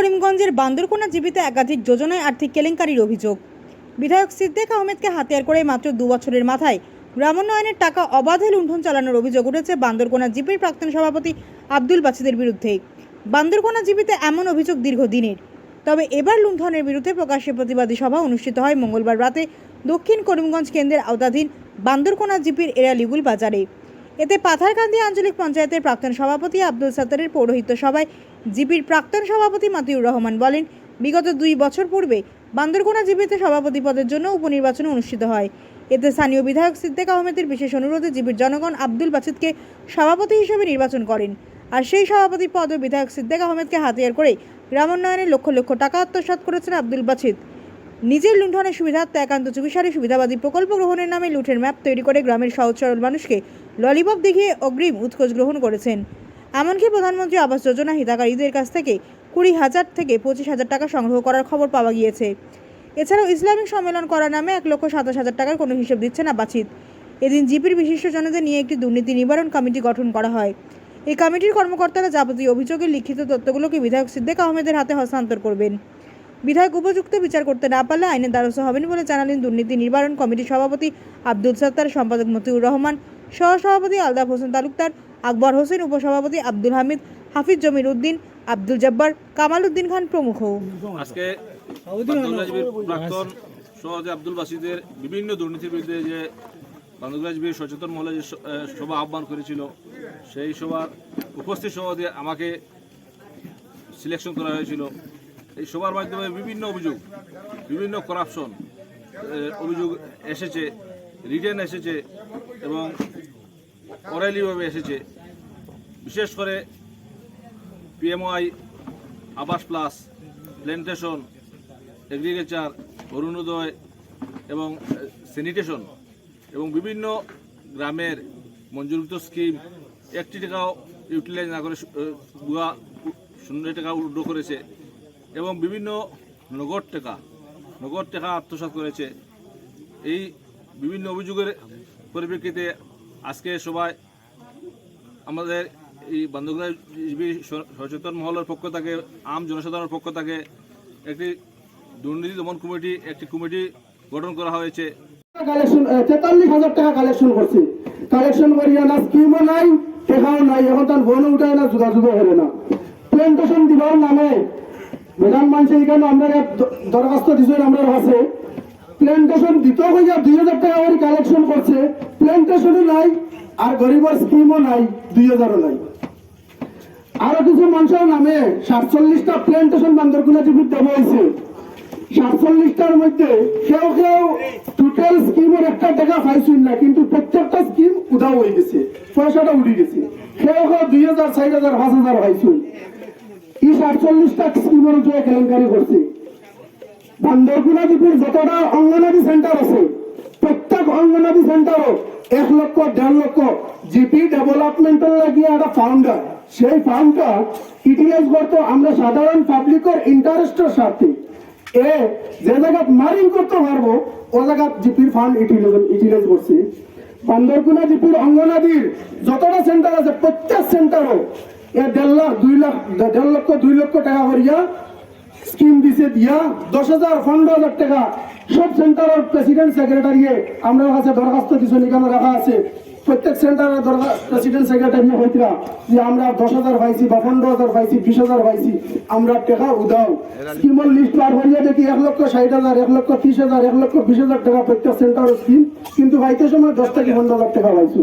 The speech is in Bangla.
করিমগঞ্জের বান্দরকোনা জীবিতে একাধিক যোজনায় আর্থিক কেলেঙ্কারির অভিযোগ। বিধায়ক সিদ্দেক আহমেদকে হাতিয়ার করে মাত্র দু বছরের মাথায় গ্রামোন্নয়নের টাকা অবাধে লুণ্ঠন চালানোর অভিযোগ উঠেছে বান্দরকোনা জিপির প্রাক্তন সভাপতি আব্দুল বাছিদের বিরুদ্ধে। বান্দরকোনা জিপিতে এমন অভিযোগ দীর্ঘদিনের। তবে এবার লুণ্ঠনের বিরুদ্ধে প্রকাশ্যে প্রতিবাদী সভা অনুষ্ঠিত হয় মঙ্গলবার রাতে দক্ষিণ করিমগঞ্জ কেন্দ্রের আওতাধীন বান্দরকোনা জিপির এরালিগুল বাজারে। এতে পাথারকান্দি আঞ্চলিক পঞ্চায়েতের প্রাক্তন সভাপতি আব্দুল সাত্তারের পৌরোহিত্য সভায় জিপির প্রাক্তন সভাপতি মাতিউর রহমান বলেন, বিগত দুই বছর পূর্বে বান্দরকোনা জিপিতে সভাপতি পদের জন্য উপনির্বাচন অনুষ্ঠিত হয়। এতে স্থানীয় বিধায়ক সিদ্দেক আহমেদের বিশেষ অনুরোধে জিপির জনগণ আব্দুল বাছিদকে সভাপতি হিসেবে নির্বাচন করেন। আর সেই সভাপতি পদ বিধায়ক সিদ্দেক আহমেদকে হাতিয়ার করে গ্রামোন্নয়নে লক্ষ লক্ষ টাকা আত্মসাৎ করেছেন আব্দুল বাছিদ। নিজের লুণ্ঠনের সুবিধার্থে একান্ত চুপিসারি সুবিধাবাদী প্রকল্প গ্রহণের নামে লুঠের ম্যাপ তৈরি করে গ্রামের সহজ সরল মানুষকে ললিপপ দেখিয়ে অগ্রিম উৎকোচ গ্রহণ করেছেন। এমনকি প্রধানমন্ত্রী আবাস যোজনা হিতাকারীদের কাছ থেকে কুড়ি হাজার থেকে পঁচিশ হাজার টাকা সংগ্রহ করার খবর পাওয়া গিয়েছে। এছাড়াও ইসলামিক সম্মেলন করার নামে এক লক্ষ সাতাশ হাজার টাকার কোনো হিসেব দিচ্ছে না বাছিত এদিন জিপির বিশিষ্টজনদের নিয়ে একটি দুর্নীতি নিবারণ কমিটি গঠন করা হয়। এই কমিটির কর্মকর্তারা যাবতীয় অভিযোগের লিখিত তথ্যগুলোকে বিধায়ক সিদ্দেক আহমেদের হাতে হস্তান্তর করবেন। বিধায়ক উপযুক্ত বিচার করতে না পারলে আইনের দ্বারস্থ হবেন বলে জানালেন দুর্নীতি নিবারণ কমিটির সভাপতি আব্দুল সত্তার সম্পাদক মতিউর রহমান। সহসভাপতি আলতাফ হোসেন তালুকদার আকবর হোসেন উপসভাপতি আব্দুল হামিদ, হাফিজ জমির উদ্দিন, আব্দুল জব্বার, কামাল উদ্দিন খান প্রমুখ। আজকে সভাপতি আব্দুল বাসিদের বিভিন্ন দুর্নীতির বিরুদ্ধে যে বান্দরগাজীর সচেতন মহলে যে সভা আহ্বান করেছিল, সেই সভার উপস্থিত সভাপতি আমাকে সিলেকশন করা হয়েছিল। এই সভার মাধ্যমে বিভিন্ন অভিযোগ, বিভিন্ন করাপশন অভিযোগ এসেছে রিটার্ন এসেছে এবং অরাইলিভাবে এসেছে। বিশেষ করে পিএমআই আবাস প্লাস প্ল্যান্টেশন এগ্রিকালচার, অরুণোদয় এবং স্যানিটেশন এবং বিভিন্ন গ্রামের মঞ্জুরকৃত স্কিম একটি টাকাও ইউটিলাইজ না করে বুয়া শূন্য টাকা উড্র করেছে এবং বিভিন্ন নগদ টাকা নগদ টাকা আত্মসাৎ করেছে। এই বিভিন্ন অভিযোগের পরিপ্রেক্ষিতে আজকে সবাই আমাদের এই বান্ধবগ্রাম সচেতন মহলের পক্ষ থেকে, আম জনসাধারণের পক্ষ থেকে একটি দুর্নীতি দমন কমিটি, একটি কমিটি গঠন করা হয়েছে। তেতাল্লিশ হাজার টাকা কালেকশন করছে। কালেকশন করিয়া না স্কিমও নাই, টেকাও নাই, এখন তার বন উঠায় না, যোগাযোগও করে না। প্লেন্টেশন দিবার নামে প্রধান মানুষ এখানে আমরা দরখাস্ত দিচ্ছেন আমরা কাছে প্লেন্টেশন দিতে হইয়া দুই হাজার টাকা করে কালেকশন করছে প্লেন্টেশনও নাই, আর গরিবের স্কিমও নাই, দুই হাজারও নাই। আরও কিছু মানুষের নামে সাতচল্লিশটা প্লেন্টেশন বান্দরকুনা জীবিত দেওয়া হয়েছে। সাতচল্লিশটার মধ্যে কেউ কেউ টোটাল স্কিমের একটা টাকা পাইছিল না, কিন্তু প্রত্যেকটা স্কিম উধাও হয়ে গেছে, পয়সাটা উড়ে গেছে। কেউ কেউ দুই হাজার, চার হাজার, পাঁচ হাজার পাইছিল এই সাতচল্লিশটা স্কিমের উপরে কেলেঙ্কারি করছে। বান্দরকুনা দ্বীপের যতটা অঙ্গনাদি সেন্টার আছে অঙ্গনাদি সেন্টারও এক লক্ষ, দেড় লক্ষ। জিপি ডেভেলপমেন্টের লাগিয়ে একটা ফাউন্ডার সেই ফান্ডটা ইউটিলাইজ করতো আমরা সাধারণ পাবলিকের ইন্টারেস্টের স্বার্থে এ যে জায়গা মারিং করতে পারব, ও জায়গা জিপির ফান্ড ইউটিলাইজ করছে। বান্দরকুনা জিপির অঙ্গনাদির যতটা সেন্টার আছে, প্রত্যেক সেন্টারও এ দেড় লাখ, দুই লাখ, দেড় লক্ষ, দুই লক্ষ টাকা করিয়া স্কিম দিছে দিয়া দশ হাজার, পনেরো হাজার টাকা সব সেন্টারের প্রেসিডেন্ট সেক্রেটারিয়ে আমরা কাছে দরখাস্ত কিছু নিকানো রাখা আছে। প্রত্যেক সেন্টারের প্রেসিডেন্ট সেক্রেটারি হইতরা যে আমরা দশ হাজার পাইছি বা পনেরো হাজার পাইছি, বিশ হাজার পাইছি, আমরা টাকা উদাও স্কিমের লিস্ট বার করিয়া দেখি এক লক্ষ ষাট হাজার, এক লক্ষ ত্রিশ হাজার, এক লক্ষ বিশ হাজার টাকা প্রত্যেক সেন্টারের স্কিম কিন্তু পাইতে সময় দশ থেকে পনেরো হাজার টাকা পাইছি।